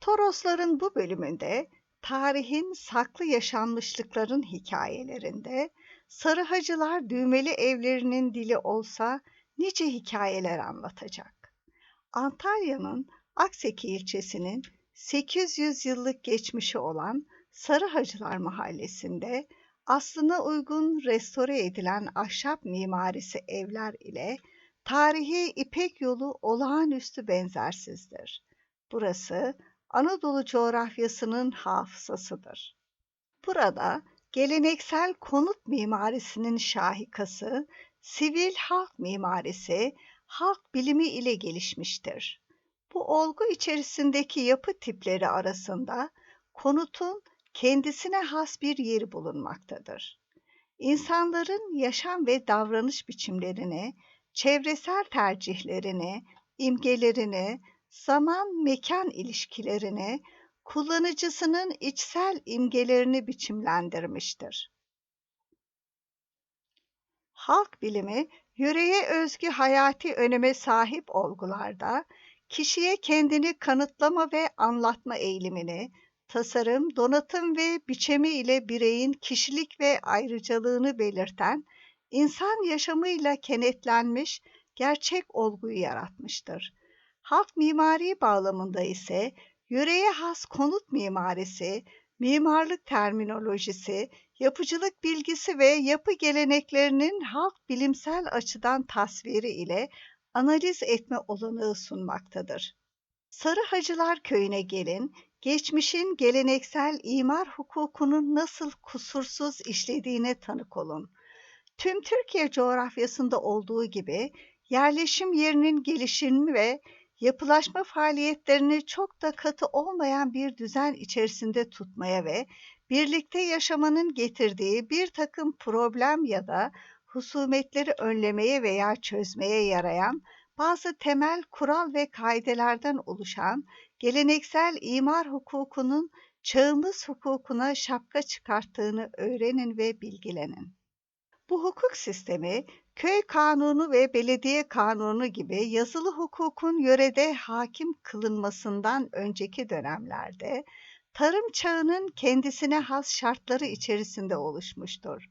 Torosların bu bölümünde tarihin saklı yaşanmışlıkların hikayelerinde Sarı Hacılar düğmeli evlerinin dili olsa nice hikayeler anlatacak. Antalya'nın Akseki ilçesinin 800 yıllık geçmişi olan Sarı Hacılar Mahallesi'nde aslına uygun restore edilen ahşap mimarisi evler ile tarihi İpek yolu olağanüstü benzersizdir. Burası Anadolu coğrafyasının hafızasıdır. Burada geleneksel konut mimarisinin şahikası, sivil halk mimarisi, halk bilimi ile gelişmiştir. Bu olgu içerisindeki yapı tipleri arasında konutun kendisine has bir yeri bulunmaktadır. İnsanların yaşam ve davranış biçimlerini, çevresel tercihlerini, imgelerini, zaman mekan ilişkilerini, kullanıcısının içsel imgelerini biçimlendirmiştir. Halk bilimi, yöreye özgü hayati öneme sahip olgularda, kişiye kendini kanıtlama ve anlatma eğilimini, tasarım, donatım ve biçimi ile bireyin kişilik ve ayrıcalığını belirten, insan yaşamıyla kenetlenmiş gerçek olguyu yaratmıştır. Halk mimari bağlamında ise yöreye has konut mimarisi, mimarlık terminolojisi, yapıcılık bilgisi ve yapı geleneklerinin halk bilimsel açıdan tasviri ile analiz etme olanağı sunmaktadır. Sarı Hacılar Köyü'ne gelin, geçmişin geleneksel imar hukukunun nasıl kusursuz işlediğine tanık olun. Tüm Türkiye coğrafyasında olduğu gibi yerleşim yerinin gelişimi ve yapılaşma faaliyetlerini çok da katı olmayan bir düzen içerisinde tutmaya ve birlikte yaşamanın getirdiği bir takım problem ya da husumetleri önlemeye veya çözmeye yarayan bazı temel kural ve kaidelerden oluşan geleneksel imar hukukunun çağımız hukukuna şapka çıkarttığını öğrenin ve bilgilenin. Bu hukuk sistemi köy kanunu ve belediye kanunu gibi yazılı hukukun yörede hakim kılınmasından önceki dönemlerde tarım çağının kendisine has şartları içerisinde oluşmuştur.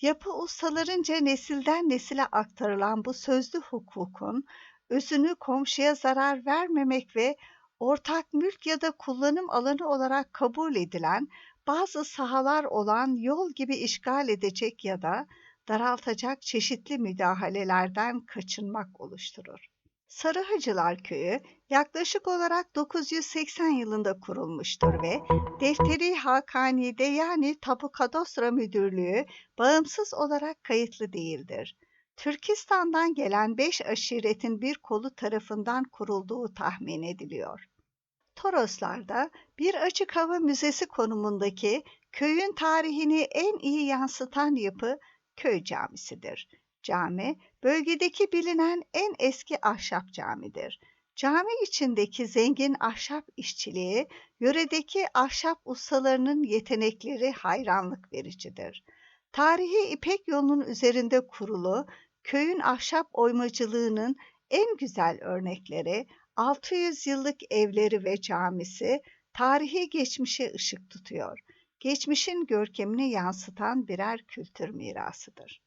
Yapı ustalarınca nesilden nesile aktarılan bu sözlü hukukun özünü komşuya zarar vermemek ve ortak mülk ya da kullanım alanı olarak kabul edilen bazı sahalar olan yol gibi işgal edecek ya da daraltacak çeşitli müdahalelerden kaçınmak oluşturur. Sarıhacılar Köyü yaklaşık olarak 980 yılında kurulmuştur ve Defteri Hakani'de yani Tapu Kadastro Müdürlüğü bağımsız olarak kayıtlı değildir. Türkistan'dan gelen beş aşiretin bir kolu tarafından kurulduğu tahmin ediliyor. Toroslar'da bir açık hava müzesi konumundaki köyün tarihini en iyi yansıtan yapı köy camisidir. Cami, bölgedeki bilinen en eski ahşap camidir. Cami içindeki zengin ahşap işçiliği, yöredeki ahşap ustalarının yetenekleri hayranlık vericidir. Tarihi İpek yolunun üzerinde kurulu, köyün ahşap oymacılığının en güzel örnekleri 600 yıllık evleri ve camisi tarihi geçmişe ışık tutuyor. Geçmişin görkemini yansıtan birer kültür mirasıdır.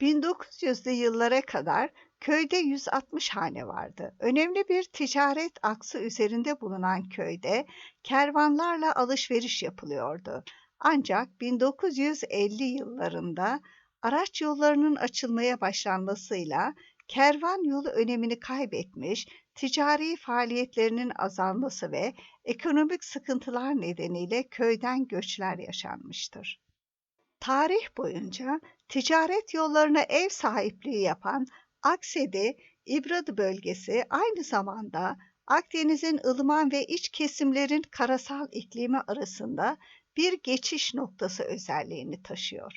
1900'lü yıllara kadar köyde 160 hane vardı. Önemli bir ticaret aksı üzerinde bulunan köyde kervanlarla alışveriş yapılıyordu. Ancak 1950 yıllarında araç yollarının açılmaya başlanmasıyla kervan yolu önemini kaybetmiş, ticari faaliyetlerinin azalması ve ekonomik sıkıntılar nedeniyle köyden göçler yaşanmıştır. Tarih boyunca ticaret yollarına ev sahipliği yapan Aksedi, İbradı bölgesi aynı zamanda Akdeniz'in ılıman ve iç kesimlerin karasal iklimi arasında bir geçiş noktası özelliğini taşıyor.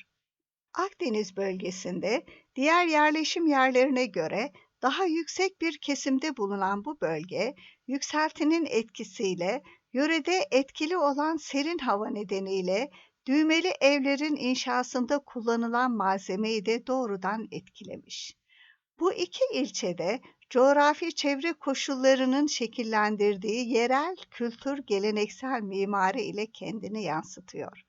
Akdeniz bölgesinde diğer yerleşim yerlerine göre daha yüksek bir kesimde bulunan bu bölge, yükseltinin etkisiyle yörede etkili olan serin hava nedeniyle düğmeli evlerin inşasında kullanılan malzemeyi de doğrudan etkilemiş. Bu iki ilçede coğrafi çevre koşullarının şekillendirdiği yerel kültür geleneksel mimari ile kendini yansıtıyor.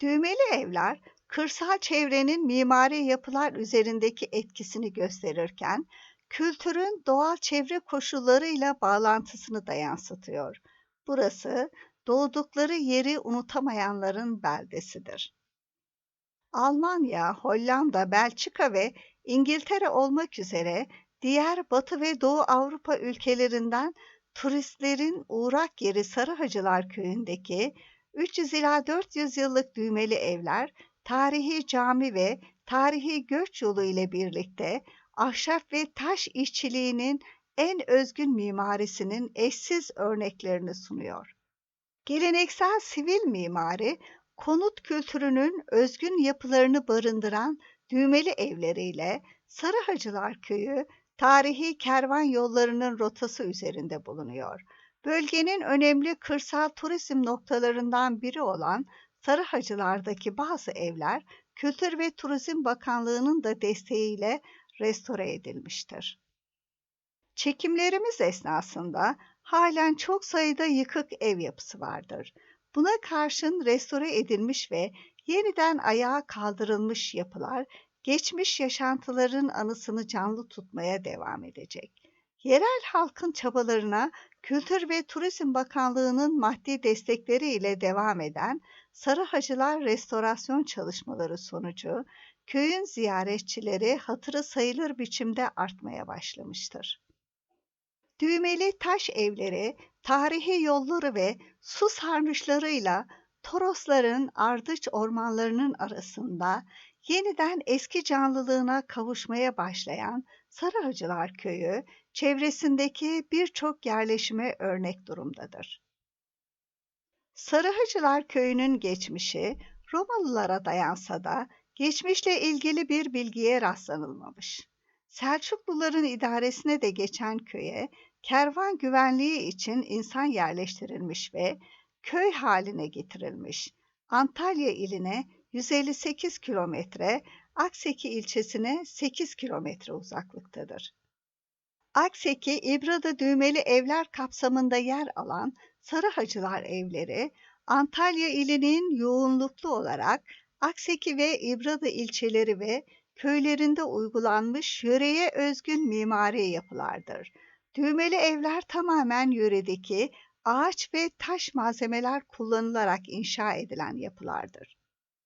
Düğmeli evler, kırsal çevrenin mimari yapılar üzerindeki etkisini gösterirken, kültürün doğal çevre koşullarıyla bağlantısını da yansıtıyor. Burası, doğdukları yeri unutamayanların beldesidir. Almanya, Hollanda, Belçika ve İngiltere olmak üzere diğer Batı ve Doğu Avrupa ülkelerinden turistlerin uğrak yeri Sarıhacılar Köyü'ndeki 300 ila 400 yıllık düğmeli evler, tarihi cami ve tarihi göç yolu ile birlikte ahşap ve taş işçiliğinin en özgün mimarisinin eşsiz örneklerini sunuyor. Geleneksel sivil mimari, konut kültürünün özgün yapılarını barındıran düğmeli evleriyle Sarıhacılar Köyü tarihi kervan yollarının rotası üzerinde bulunuyor. Bölgenin önemli kırsal turizm noktalarından biri olan Sarıhacılar'daki bazı evler Kültür ve Turizm Bakanlığı'nın da desteğiyle restore edilmiştir. Çekimlerimiz esnasında halen çok sayıda yıkık ev yapısı vardır. Buna karşın restore edilmiş ve yeniden ayağa kaldırılmış yapılar geçmiş yaşantıların anısını canlı tutmaya devam edecek. Yerel halkın çabalarına Kültür ve Turizm Bakanlığı'nın maddi destekleri ile devam eden Sarıhacılar restorasyon çalışmaları sonucu köyün ziyaretçileri hatırı sayılır biçimde artmaya başlamıştır. Düğmeli taş evleri, tarihi yolları ve su sarnıçlarıyla Torosların ardıç ormanlarının arasında yeniden eski canlılığına kavuşmaya başlayan Sarıhacılar Köyü, çevresindeki birçok yerleşime örnek durumdadır. Sarıhacılar Köyü'nün geçmişi Romalılara dayansa da geçmişle ilgili bir bilgiye rastlanılmamış. Selçukluların idaresine de geçen köye kervan güvenliği için insan yerleştirilmiş ve köy haline getirilmiş. Antalya iline 158 kilometre, Akseki ilçesine 8 kilometre uzaklıktadır. Akseki, İbrada düğmeli evler kapsamında yer alan Sarıhacılar evleri, Antalya ilinin yoğunluklu olarak Akseki ve İbrada ilçeleri ve köylerinde uygulanmış yöreye özgün mimari yapılardır. Düğmeli evler tamamen yöredeki ağaç ve taş malzemeler kullanılarak inşa edilen yapılardır.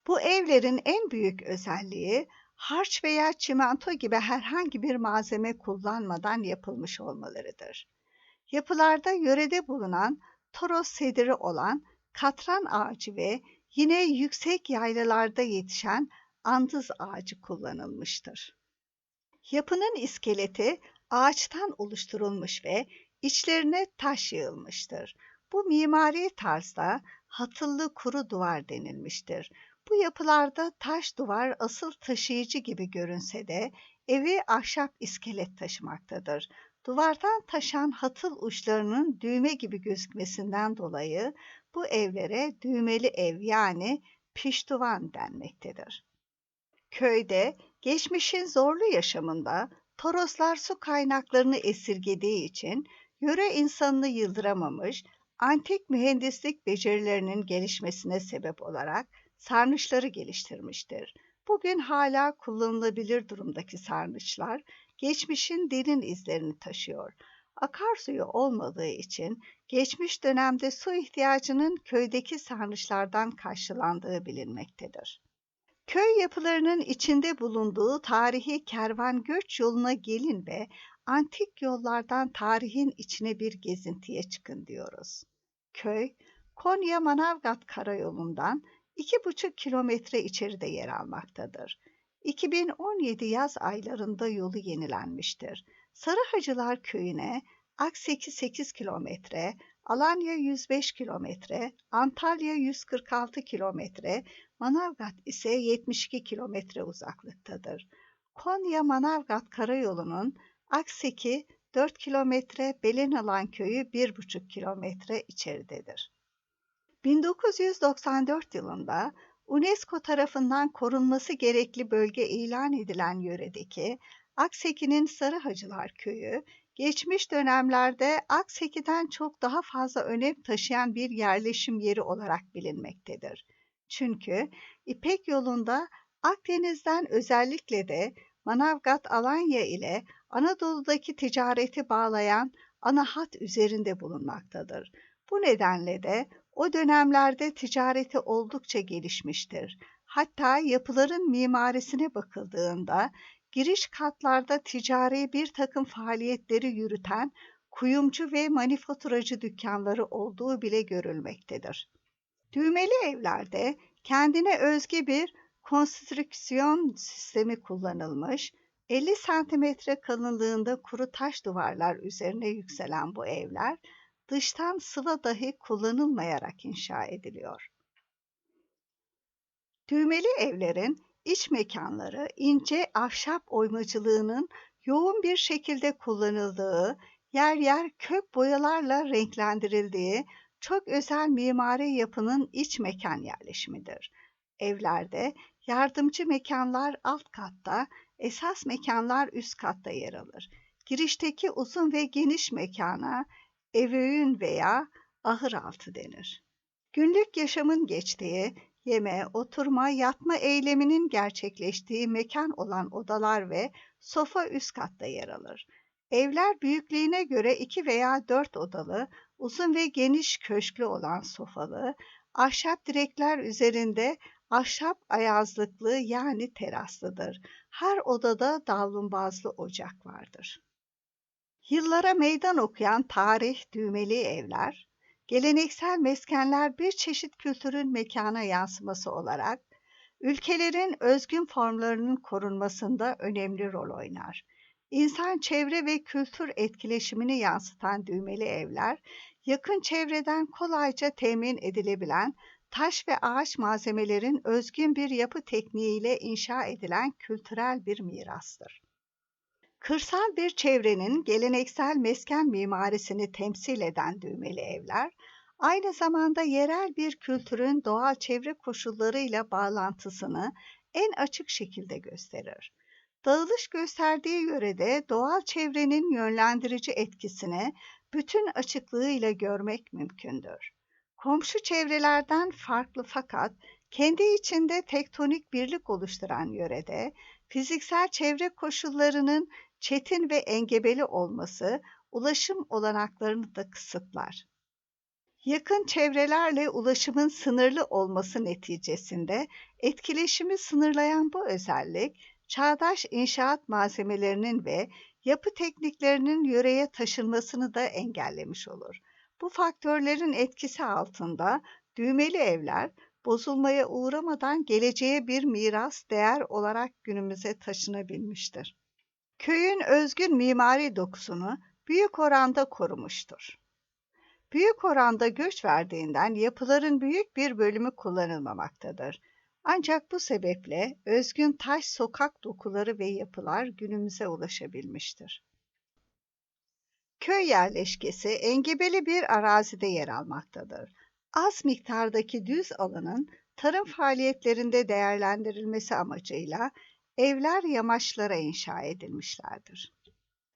Bu evlerin en büyük özelliği harç veya çimento gibi herhangi bir malzeme kullanmadan yapılmış olmalarıdır. Yapılarda yörede bulunan Toros sediri olan katran ağacı ve yine yüksek yaylalarda yetişen andız ağacı kullanılmıştır. Yapının iskeleti ağaçtan oluşturulmuş ve içlerine taş yığılmıştır. Bu mimari tarzda hatıllı kuru duvar denilmiştir. Bu yapılarda taş duvar asıl taşıyıcı gibi görünse de evi ahşap iskelet taşımaktadır. Duvardan taşan hatıl uçlarının düğme gibi gözükmesinden dolayı bu evlere düğmeli ev yani piştuvan denmektedir. Köyde geçmişin zorlu yaşamında Toroslar su kaynaklarını esirgediği için yöre insanını yıldıramamış, antik mühendislik becerilerinin gelişmesine sebep olarak sarnıçları geliştirmiştir. Bugün hala kullanılabilir durumdaki sarnıçlar geçmişin derin izlerini taşıyor. Akarsuyu olmadığı için geçmiş dönemde su ihtiyacının köydeki sarnıçlardan karşılandığı bilinmektedir. Köy yapılarının içinde bulunduğu tarihi kervan göç yoluna gelin ve antik yollardan tarihin içine bir gezintiye çıkın diyoruz. Köy, Konya Manavgat karayolundan 2,5 kilometre içeride yer almaktadır. 2017 yaz aylarında yolu yenilenmiştir. Sarıhacılar köyüne Akseki 8 kilometre, Alanya 105 kilometre, Antalya 146 kilometre, Manavgat ise 72 kilometre uzaklıktadır. Konya-Manavgat karayolunun Akseki 4 kilometre, Belenalan köyü 1,5 kilometre içeridedir. 1994 yılında UNESCO tarafından korunması gerekli bölge ilan edilen yöredeki Akseki'nin Sarıhacılar Köyü, geçmiş dönemlerde Akseki'den çok daha fazla önem taşıyan bir yerleşim yeri olarak bilinmektedir. Çünkü İpek yolunda Akdeniz'den özellikle de Manavgat-Alanya ile Anadolu'daki ticareti bağlayan ana hat üzerinde bulunmaktadır. Bu nedenle de o dönemlerde ticareti oldukça gelişmiştir. Hatta yapıların mimarisine bakıldığında giriş katlarda ticari bir takım faaliyetleri yürüten kuyumcu ve manifaturacı dükkanları olduğu bile görülmektedir. Düğmeli evlerde kendine özgü bir konstrüksiyon sistemi kullanılmış, 50 santimetre kalınlığında kuru taş duvarlar üzerine yükselen bu evler, dıştan sıva dahi kullanılmayarak inşa ediliyor. Düğmeli evlerin iç mekanları ince ahşap oymacılığının yoğun bir şekilde kullanıldığı, yer yer kök boyalarla renklendirildiği çok özel mimari yapının iç mekan yerleşimidir. Evlerde yardımcı mekanlar alt katta, esas mekanlar üst katta yer alır. Girişteki uzun ve geniş mekana evöğün veya ahır altı denir. Günlük yaşamın geçtiği, yeme, oturma, yatma eyleminin gerçekleştiği mekan olan odalar ve sofa üst katta yer alır. Evler büyüklüğüne göre iki veya dört odalı, uzun ve geniş köşklü olan sofalı, ahşap direkler üzerinde ahşap ayazlıklı yani teraslıdır. Her odada davlumbazlı ocak vardır. Yıllara meydan okuyan tarih düğmeli evler, geleneksel meskenler bir çeşit kültürün mekana yansıması olarak ülkelerin özgün formlarının korunmasında önemli rol oynar. İnsan çevre ve kültür etkileşimini yansıtan düğmeli evler, yakın çevreden kolayca temin edilebilen taş ve ağaç malzemelerin özgün bir yapı tekniğiyle inşa edilen kültürel bir mirastır. Kırsal bir çevrenin geleneksel mesken mimarisini temsil eden düğmeli evler, aynı zamanda yerel bir kültürün doğal çevre koşullarıyla bağlantısını en açık şekilde gösterir. Dağılış gösterdiği yörede doğal çevrenin yönlendirici etkisini bütün açıklığıyla görmek mümkündür. Komşu çevrelerden farklı fakat kendi içinde tektonik birlik oluşturan yörede fiziksel çevre koşullarının çetin ve engebeli olması ulaşım olanaklarını da kısıtlar. Yakın çevrelerle ulaşımın sınırlı olması neticesinde etkileşimi sınırlayan bu özellik, çağdaş inşaat malzemelerinin ve yapı tekniklerinin yöreye taşınmasını da engellemiş olur. Bu faktörlerin etkisi altında düğmeli evler bozulmaya uğramadan geleceğe bir miras değer olarak günümüze taşınabilmiştir. Köyün özgün mimari dokusunu büyük oranda korumuştur. Büyük oranda göç verdiğinden yapıların büyük bir bölümü kullanılmamaktadır. Ancak bu sebeple özgün taş sokak dokuları ve yapılar günümüze ulaşabilmiştir. Köy yerleşkesi engebeli bir arazide yer almaktadır. Az miktardaki düz alanın tarım faaliyetlerinde değerlendirilmesi amacıyla evler yamaçlara inşa edilmişlerdir.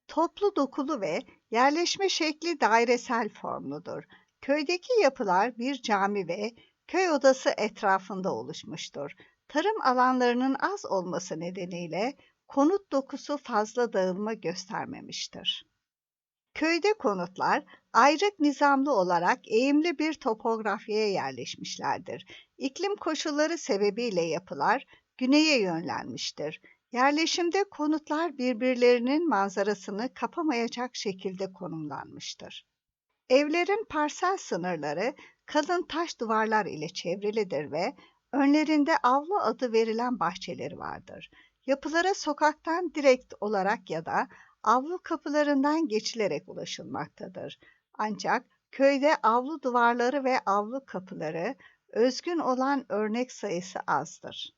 Toplu dokulu ve yerleşme şekli dairesel formludur. Köydeki yapılar bir cami ve köy odası etrafında oluşmuştur. Tarım alanlarının az olması nedeniyle konut dokusu fazla dağılma göstermemiştir. Köyde konutlar ayrık nizamlı olarak eğimli bir topografyaya yerleşmişlerdir. İklim koşulları sebebiyle yapılar güneye yönlenmiştir. Yerleşimde konutlar birbirlerinin manzarasını kapamayacak şekilde konumlanmıştır. Evlerin parsel sınırları kalın taş duvarlar ile çevrilidir ve önlerinde avlu adı verilen bahçeleri vardır. Yapılara sokaktan direkt olarak ya da avlu kapılarından geçilerek ulaşılmaktadır. Ancak köyde avlu duvarları ve avlu kapıları özgün olan örnek sayısı azdır.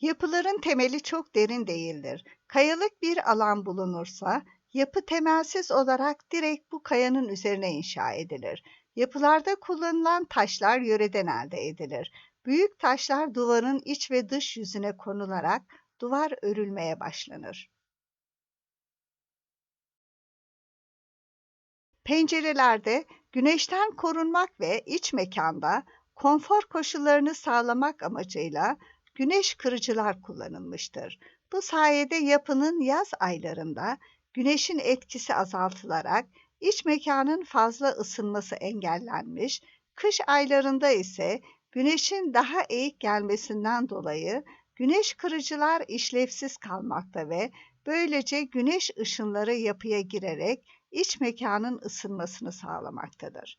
Yapıların temeli çok derin değildir. Kayalık bir alan bulunursa yapı temelsiz olarak direkt bu kayanın üzerine inşa edilir. Yapılarda kullanılan taşlar yöreden elde edilir. Büyük taşlar duvarın iç ve dış yüzüne konularak duvar örülmeye başlanır. Pencerelerde güneşten korunmak ve iç mekanda konfor koşullarını sağlamak amacıyla güneş kırıcılar kullanılmıştır. Bu sayede yapının yaz aylarında güneşin etkisi azaltılarak iç mekanın fazla ısınması engellenmiş, kış aylarında ise güneşin daha eğik gelmesinden dolayı güneş kırıcılar işlevsiz kalmakta ve böylece güneş ışınları yapıya girerek iç mekanın ısınmasını sağlamaktadır.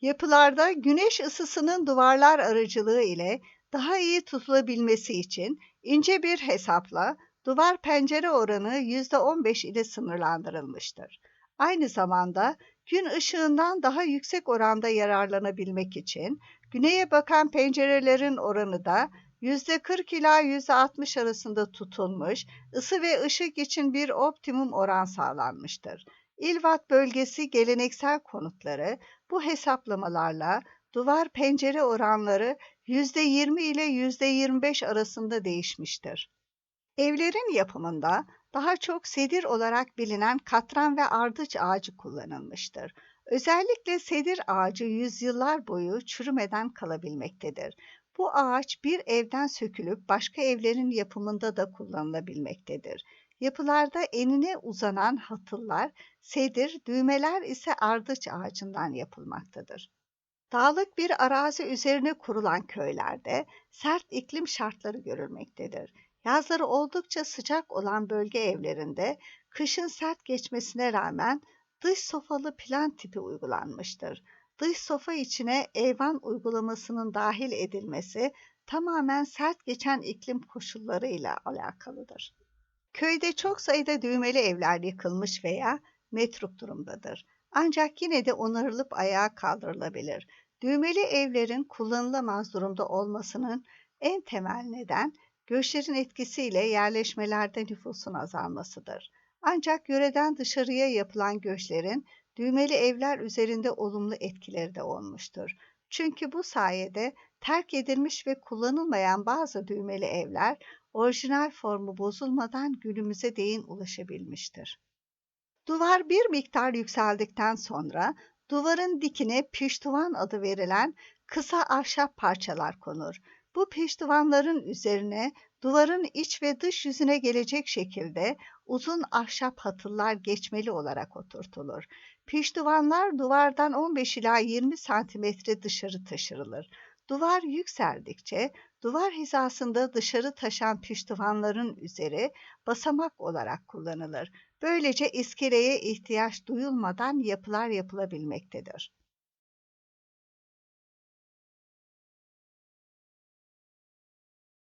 Yapılarda güneş ısısının duvarlar aracılığı ile daha iyi tutulabilmesi için ince bir hesapla duvar pencere oranı %15 ile sınırlandırılmıştır. Aynı zamanda gün ışığından daha yüksek oranda yararlanabilmek için güneye bakan pencerelerin oranı da %40 ila %60 arasında tutulmuş, ısı ve ışık için bir optimum oran sağlanmıştır. İlvat bölgesi geleneksel konutları bu hesaplamalarla duvar pencere oranları %20 ile %25 arasında değişmiştir. Evlerin yapımında daha çok sedir olarak bilinen katran ve ardıç ağacı kullanılmıştır. Özellikle sedir ağacı yüzyıllar boyu çürümeden kalabilmektedir. Bu ağaç bir evden sökülüp başka evlerin yapımında da kullanılabilmektedir. Yapılarda enine uzanan hatıllar sedir, düğmeler ise ardıç ağacından yapılmaktadır. Dağlık bir arazi üzerine kurulan köylerde sert iklim şartları görülmektedir. Yazları oldukça sıcak olan bölge evlerinde kışın sert geçmesine rağmen dış sofalı plan tipi uygulanmıştır. Dış sofa içine eyvan uygulamasının dahil edilmesi tamamen sert geçen iklim koşullarıyla alakalıdır. Köyde çok sayıda düğmeli evler yıkılmış veya metruk durumdadır. Ancak yine de onarılıp ayağa kaldırılabilir. Düğmeli evlerin kullanılamaz durumda olmasının en temel neden göçlerin etkisiyle yerleşmelerde nüfusun azalmasıdır. Ancak yöreden dışarıya yapılan göçlerin düğmeli evler üzerinde olumlu etkileri de olmuştur. Çünkü bu sayede terk edilmiş ve kullanılmayan bazı düğmeli evler orijinal formu bozulmadan günümüze değin ulaşabilmiştir. Duvar bir miktar yükseldikten sonra duvarın dikine piştuvan adı verilen kısa ahşap parçalar konur. Bu piştuvanların üzerine duvarın iç ve dış yüzüne gelecek şekilde uzun ahşap hatıllar geçmeli olarak oturtulur. Piştuvanlar duvardan 15 ila 20 santimetre dışarı taşırılır. Duvar yükseldikçe duvar hizasında dışarı taşan piştuvanların üzeri basamak olarak kullanılır. Böylece iskeleye ihtiyaç duyulmadan yapılar yapılabilmektedir.